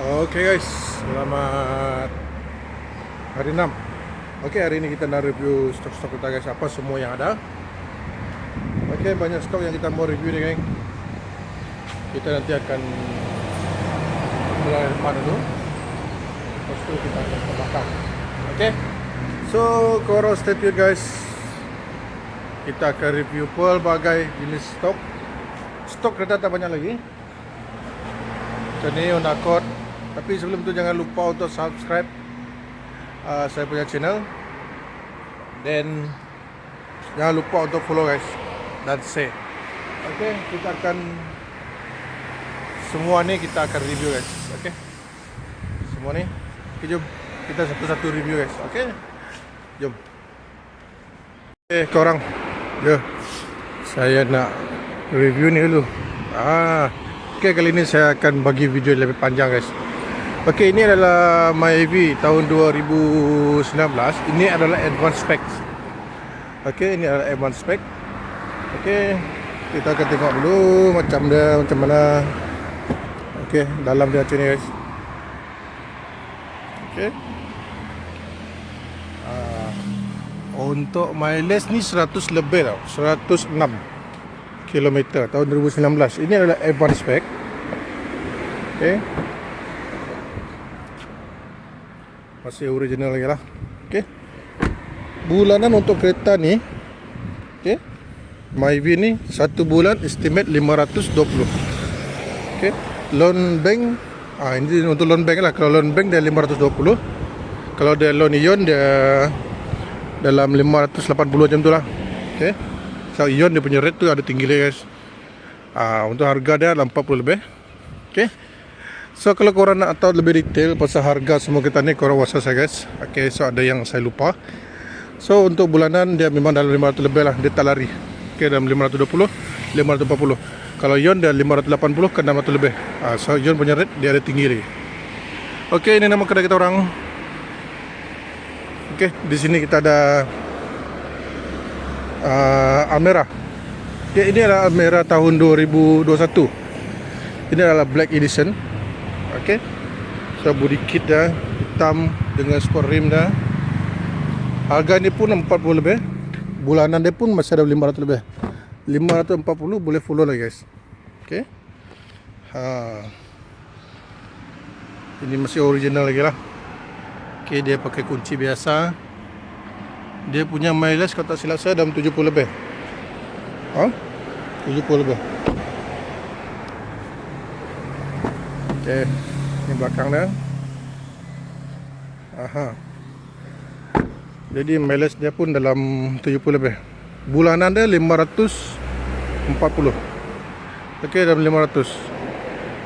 Oke guys, selamat hari 6 Oke hari ini kita nak review stok-stok kita guys. Apa semua yang ada. Oke banyak stok yang kita mau review nih geng. Kita nanti akan Mulai depan dulu. Lepas itu kita akan belakang Oke So korang stay tune guys. Kita akan review pelbagai jenis stok. Stok kereta tak banyak lagi. Ni Honda Accord Tapi sebelum tu jangan lupa untuk subscribe uh, Saya punya channel. Dan Jangan lupa untuk follow guys. Dan share. Okay kita akan Semua ni kita akan review guys. Okay Semua ni? Okay jom. Kita satu-satu review guys. Okay Jom. Okay korang. Ya. Saya nak Review ni dulu. Ah. Okay, kali ini saya akan bagi video lebih panjang guys Okay, ini adalah MyAV tahun 2019 Ini adalah advanced spec Okay, ini adalah advanced spec. Okay, kita akan tengok dulu macam dia, macam mana. Okay, dalam dia macam ni guys. Okay uh, Untuk mileage ni 100 lebih tau. 106 km tahun 2019. Ini adalah advanced spec. Okey. Masih original lagi lah. Okey. Bulanan untuk kereta ni okey. MyV ni satu bulan estimate 520. Okey. Loan bank ah ini untuk loan bank lah. Kalau loan bank dia 520. Kalau dia loan ion dia dalam 580 macam tu lah. Okey. So Ion dia punya rate tu ada tinggi lah guys uh, Untuk harga dia dalam 40 lebih Okay So kalau korang nak tahu lebih detail Pasal harga semua kita ni Korang whatsapp saya guys. Okay so ada yang saya lupa. So untuk bulanan dia memang dalam 500 lebih lah. Dia tak lari. Okay dalam 520 540 Kalau Ion dia 580 ke 600 lebih. Uh, So Ion punya rate dia ada tinggi lagi. Okay ini nama kedai kita orang. Okay di sini kita ada uh, Almera. Okay, ini adalah Almera tahun 2021. Ini adalah Black Edition. Okay. So body kit dah hitam dengan sport rim dah. Harga ni pun 40 lebih. Bulanan dia pun masih ada 500 lebih. 540 boleh follow lah guys. Okay. Ha. Ini masih original lagi lah. Okay, dia pakai kunci biasa. Dia punya mileage kalau tak silap saya dalam 70 lebih. Ha? 70 lebih. Okey. Ini belakang dia. Aha. Jadi mileage dia pun dalam 70 lebih. Bulanan dia 540. Okey dalam 500.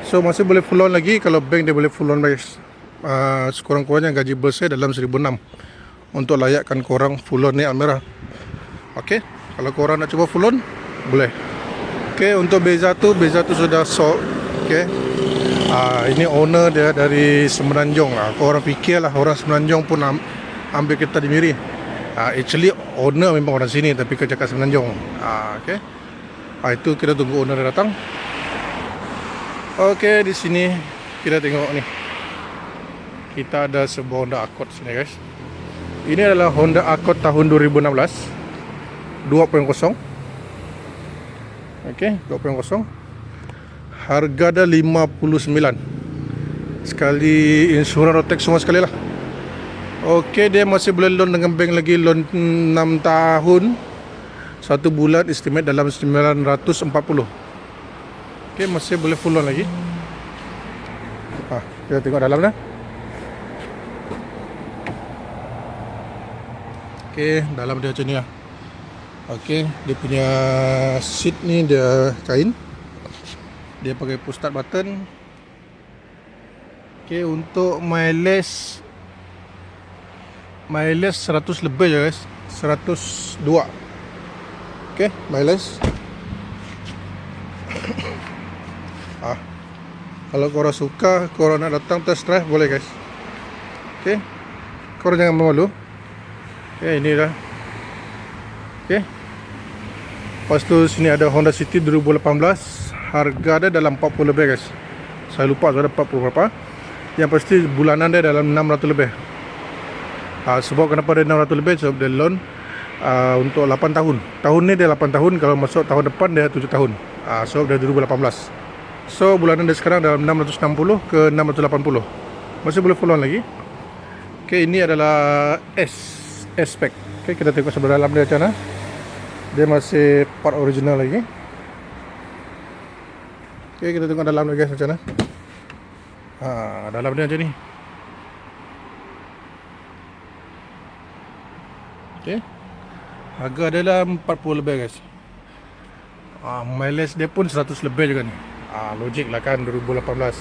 So masih boleh full on lagi kalau bank dia boleh full on guys. Uh, sekurang-kurangnya gaji bersih dalam 1006 untuk layakkan korang full on ni Almera. Okey, kalau korang nak cuba full on, boleh. Okey, untuk beza tu, beza tu sudah sold. Okey. Ah, ini owner dia dari Semenanjung lah. Korang fikirlah orang Semenanjung pun am ambil kereta di Miri. Ah, actually owner memang orang sini tapi kerja kat Semenanjung. Ah, okey. Ah, itu kita tunggu owner dia datang. Okey, di sini kita tengok ni. Kita ada sebuah Honda Accord sini guys. Ini adalah Honda Accord tahun 2016 2.0 Okey, 2.0 Harga dah 59 Sekali insurans rotek semua sekali lah. Okey, dia masih boleh loan dengan bank lagi Loan 6 tahun. Satu bulan estimate dalam 940 Okey, masih boleh full loan lagi. Ha, Kita tengok dalam dah. Okey, dalam dia macam ni lah. Okey, dia punya seat ni dia kain. Dia pakai push start button. Okey, untuk mileage mileage 100 lebih je guys. 102. Okey, mileage. ah. Kalau korang suka, korang nak datang test drive boleh guys. Okey. Korang jangan malu. Okay, ini dah. Okay. Lepas tu sini ada Honda City 2018. Harga dia dalam 40 lebih guys. Saya lupa sudah 40 berapa. Yang pasti bulanan dia dalam 600 lebih. Uh, sebab kenapa dia 600 lebih? Sebab dia loan uh, untuk 8 tahun. Tahun ni dia 8 tahun, kalau masuk tahun depan dia 7 tahun. Uh, so dia 2018. So bulanan dia sekarang dalam 660 ke 680. Masih boleh full on lagi. Okay, ini adalah S aspect. Okay, kita tengok sebelah dalam dia macam mana. Dia masih part original lagi. Okay, kita tengok dalam dia guys macam mana. Ha, dalam dia macam ni. Okay. Harga dia dalam 40 lebih guys. Ah, mileage dia pun 100 lebih juga ni. Ah, logik lah kan 2018.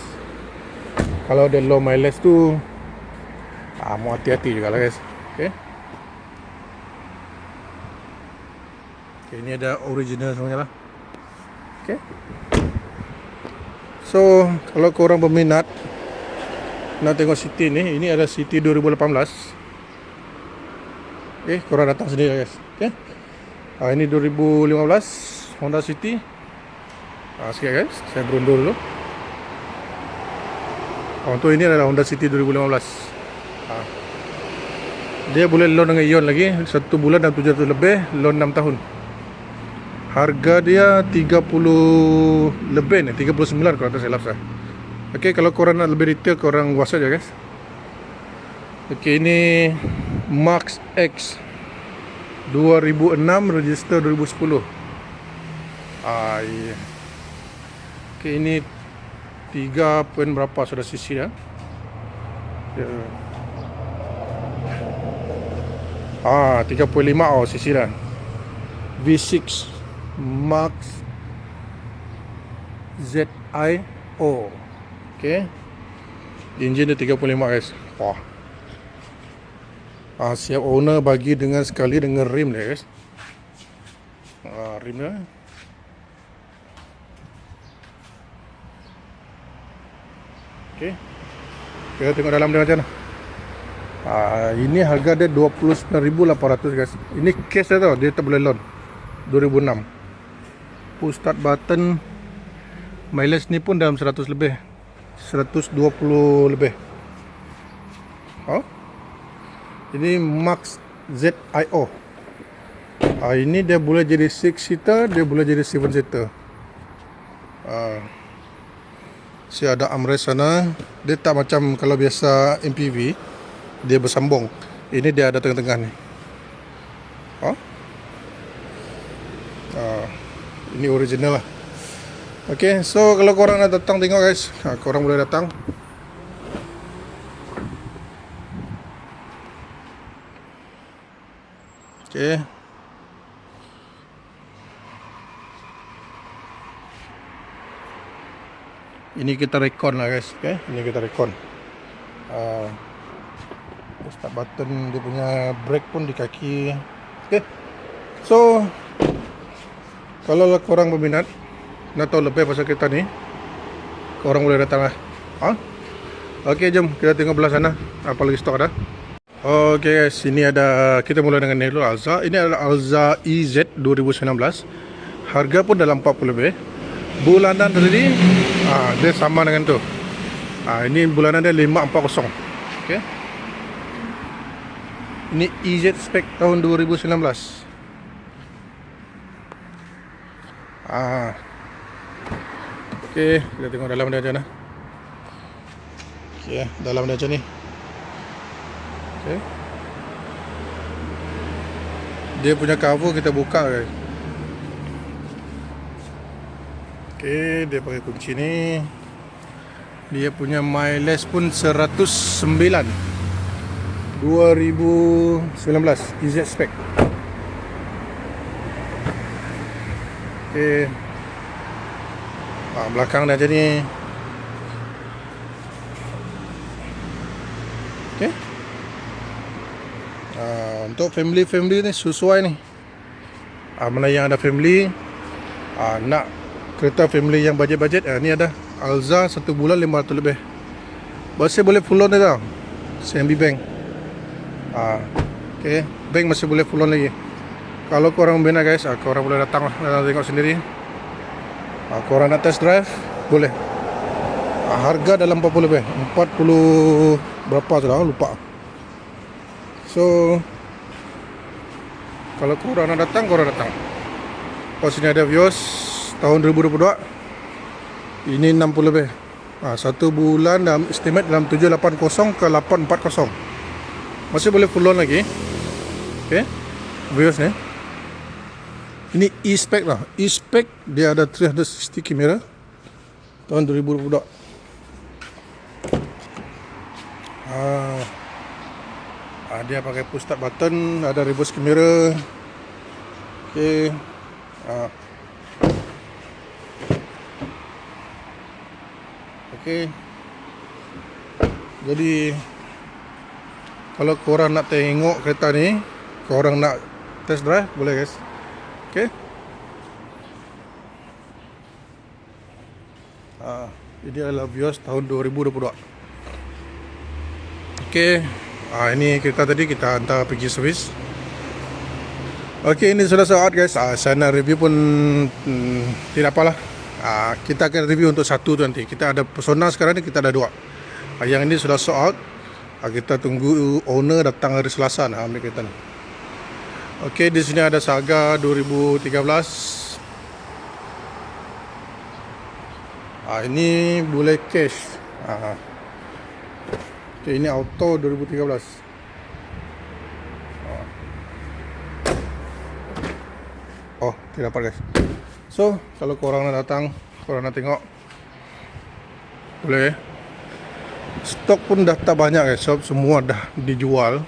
Kalau dia low mileage tu ah, mau hati-hati juga lah guys. Okay. Okay, ini ada original semuanya lah. Okay. So, kalau korang berminat nak tengok City ni, ini ada City 2018. Okay, korang datang sini lah guys. Okay. Ah, ini 2015 Honda City. Ah, sikit guys, saya berundur dulu. Oh, untuk ini adalah Honda City 2015. Ah. Dia boleh loan dengan Ion lagi Satu bulan dan 700 lebih Loan 6 tahun Harga dia 30 lebih ni 39 kalau tak silap saya Ok kalau korang nak lebih detail Korang whatsapp je guys Ok ini Max X 2006 Register 2010 ah, yeah. Ok ini 3 point berapa sudah sisi ya yeah. Ah, 3.5 oh sisi dah. V6 Max ZIO. Okay. Enjin dia 35 guys. Wah. Ah, siap owner bagi dengan sekali dengan rim dia guys. Ah, rim dia. Okay. Kita tengok dalam dia macam mana. Uh, ini harga dia 29800 guys. Ini case dia tau, dia tak boleh loan. 2006. Push start button mileage ni pun dalam 100 lebih. 120 lebih. Oh. Ini Max ZIO. Uh, ini dia boleh jadi 6 seater, dia boleh jadi 7 seater. Uh, si ada armrest sana. Dia tak macam kalau biasa MPV dia bersambung. Ini dia ada tengah-tengah ni. Ha? Uh, ini original lah. Okay, so kalau korang nak datang tengok guys, ha, korang boleh datang. Okay. Ini kita rekod lah guys, okay? Ini kita rekod. Uh, start button dia punya brake pun di kaki ok so kalau lah korang berminat nak tahu lebih pasal kereta ni korang boleh datang lah. Ha? ok jom kita tengok belah sana apa lagi stok ada. Ok guys ini ada kita mula dengan ni dulu Alza. Ini adalah Alza EZ 2019 harga pun dalam 40 lebih. Bulanan tadi ah, dia sama dengan tu. Ah, ini bulanan dia 540 ok ini EZ spec tahun 2019 ah. Okay, kita tengok dalam dia macam mana. Okay, dalam dia macam ni. Okay Dia punya cover kita buka guys. Okay, dia pakai kunci ni. Dia punya mileage pun 109 2019 EZ spec Okay ah, Belakang dah jadi Okay ah, Untuk family-family ni sesuai ni ah, Mana yang ada family ah, Nak kereta family yang budget-budget ah, Ni ada Alza satu bulan 500 lebih Masih boleh full on dia tau CMB Bank Ah, okay. Bank masih boleh full on lagi. Kalau korang bina guys, ah, korang boleh datang lah, datang tengok sendiri. Ah, korang nak test drive, boleh. Ah, Harga dalam 40 lebih. 40 berapa sudah lupa. So Kalau korang nak datang korang datang. Kalau sini ada viewers Tahun 2022 Ini 60 lebih. Ha, Satu bulan dalam estimate dalam 780 ke 840 Masih boleh full loan lagi. Okay Viewers ni Ini e-spec lah E-spec dia ada 360 kamera Tahun 2022 Ah, ah, dia pakai push start button, ada reverse camera. Okey. Ah. Okey. Jadi kalau korang nak tengok kereta ni, korang nak test drive boleh guys. Okey. Ah, ini adalah viewers tahun 2022. Okey. Ah ini kereta tadi kita hantar pergi servis. Okey, ini sudah saat guys. Ah saya nak review pun hmm, tidak apalah. Ah kita akan review untuk satu tu nanti. Kita ada persona sekarang ni kita ada dua. Ah, yang ini sudah sold out. Kita tunggu owner datang hari Selasa nak ambil kereta ni. Okey, di sini ada Saga 2013. Ah ini boleh cash. Ah Okay, ini auto 2013. Oh, tidak dapat guys. So, kalau korang nak datang, korang nak tengok, boleh. Stok pun dah tak banyak guys. So, semua dah dijual.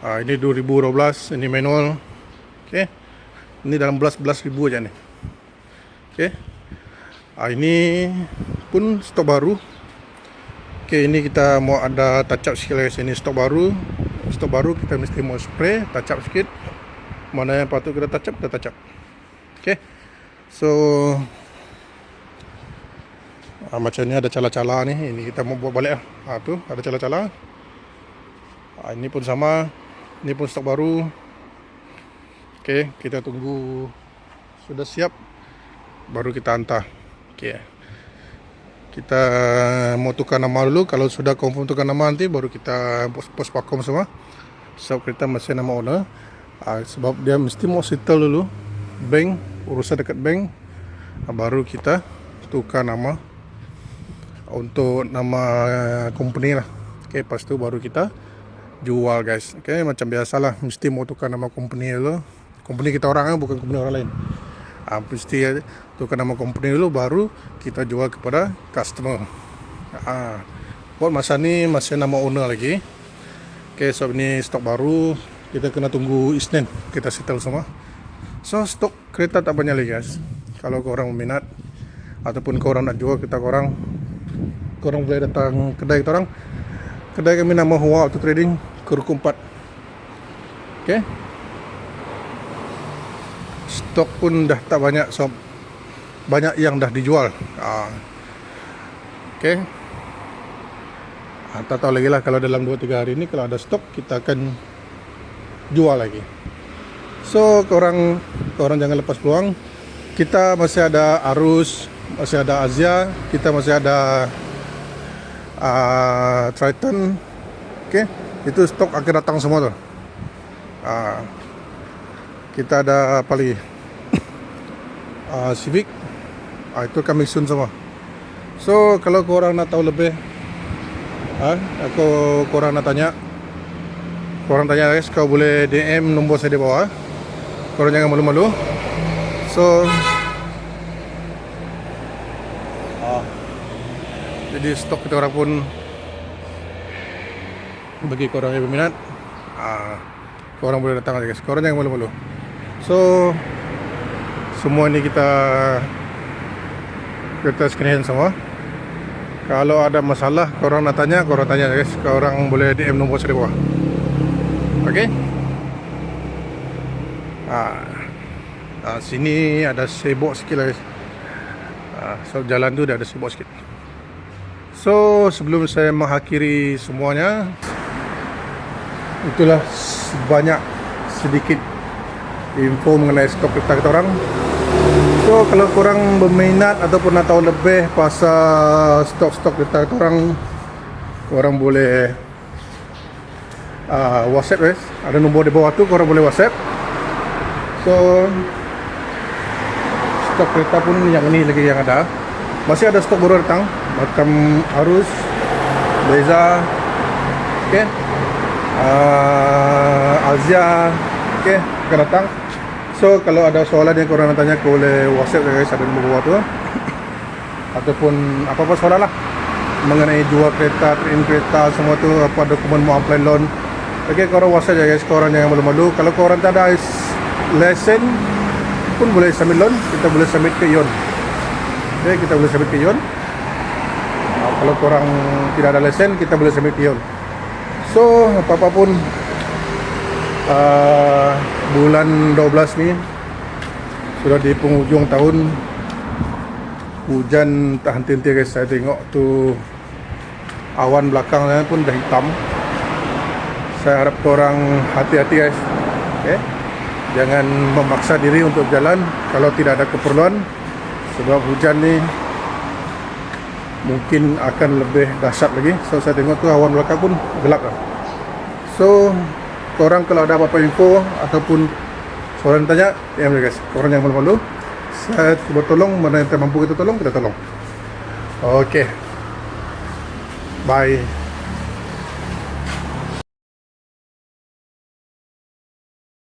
Ah, ini 2012, ini manual. Okay. Ini dalam belas-belas ribu aja nih. Okay. Ah, ini pun stok baru Okay, ini kita mau ada touch up sikit guys. Ini stok baru. Stok baru kita mesti mau spray, touch up sikit. Mana yang patut kita touch up, kita touch up. Okay. So ah, macam ni ada cala-cala ni. Ini kita mau buat balik lah. Ha, tu ada cala-cala. Ha, ini pun sama. Ini pun stok baru. Okay, kita tunggu. Sudah siap baru kita hantar. Okay kita mau tukar nama dulu. Kalau sudah confirm tukar nama nanti baru kita post, post pakom semua. Sebab kita masih nama owner. Uh, sebab dia mesti mau settle dulu. Bank urusan dekat bank. Uh, baru kita tukar nama untuk nama company lah. Ok lepas tu baru kita jual guys. Ok macam biasalah mesti mau tukar nama company dulu. Company kita orang kan bukan company orang lain. Uh, mesti tukar nama company dulu baru kita jual kepada customer. Uh, buat masa ni masih nama owner lagi. Ok so ini stok baru. Kita kena tunggu Isnin kita settle semua. So stok kereta tak banyak lagi guys. Kalau korang minat ataupun korang nak jual kita korang korang boleh datang kedai kita orang kedai kami nama Hua Auto Trading Keruku 4 ok stok pun dah tak banyak so banyak yang dah dijual. Ha. ok ha, tak tahu lagi lah kalau dalam 2-3 hari ni kalau ada stok kita akan jual lagi. So korang korang jangan lepas peluang. Kita masih ada arus masih ada Azia kita masih ada uh, Triton ok itu stok akan datang semua tu. Uh, kita ada apa lagi? Uh, Civic. Uh, itu kami soon semua. So kalau korang nak tahu lebih uh, aku korang nak tanya. Korang tanya guys kau boleh DM nombor saya di bawah korang jangan malu-malu. So jadi stok kita orang pun bagi korang yang berminat uh, korang boleh datang guys korang jangan malu-malu So semua ni kita kita screen semua. Kalau ada masalah korang nak tanya, korang tanya guys. Korang boleh DM nombor saya di bawah. Okey. Ah. ah sini ada sibuk sikit lah guys. Ah, so jalan tu dah ada sibuk sikit. So sebelum saya mengakhiri semuanya itulah banyak sedikit info mengenai stok kita kita orang So kalau korang berminat ataupun nak tahu lebih pasal stok-stok kita korang korang boleh uh, WhatsApp guys. Ada nombor di bawah tu korang boleh WhatsApp. So stok kereta pun yang ni lagi yang ada. Masih ada stok baru datang macam Arus, Beza, okey. Uh, Azia, okey, akan datang. So kalau ada soalan yang korang nak tanya ke boleh WhatsApp guys ada nombor bawah tu. Ataupun apa-apa soalan lah mengenai jual kereta, train kereta semua tu apa dokumen mau apply loan. Okey korang WhatsApp je guys, korang jangan malu-malu. Kalau korang tak ada lesen pun boleh submit loan, kita boleh submit ke Yon. Okey, kita boleh submit ke Yon. Kalau korang tidak ada lesen, kita boleh ke Yon. So, apa-apa pun uh, bulan 12 ni sudah di penghujung tahun hujan tak henti-henti guys saya tengok tu awan belakangnya pun dah hitam saya harap korang hati-hati guys okay? jangan memaksa diri untuk jalan kalau tidak ada keperluan sebab hujan ni mungkin akan lebih dahsyat lagi. So saya tengok tu awan belakang pun gelap lah. So korang kalau ada apa-apa info ataupun soalan tanya DM je guys. Korang jangan malu-malu. Saya cuba tolong mana yang mampu kita tolong kita tolong. Okey. Bye.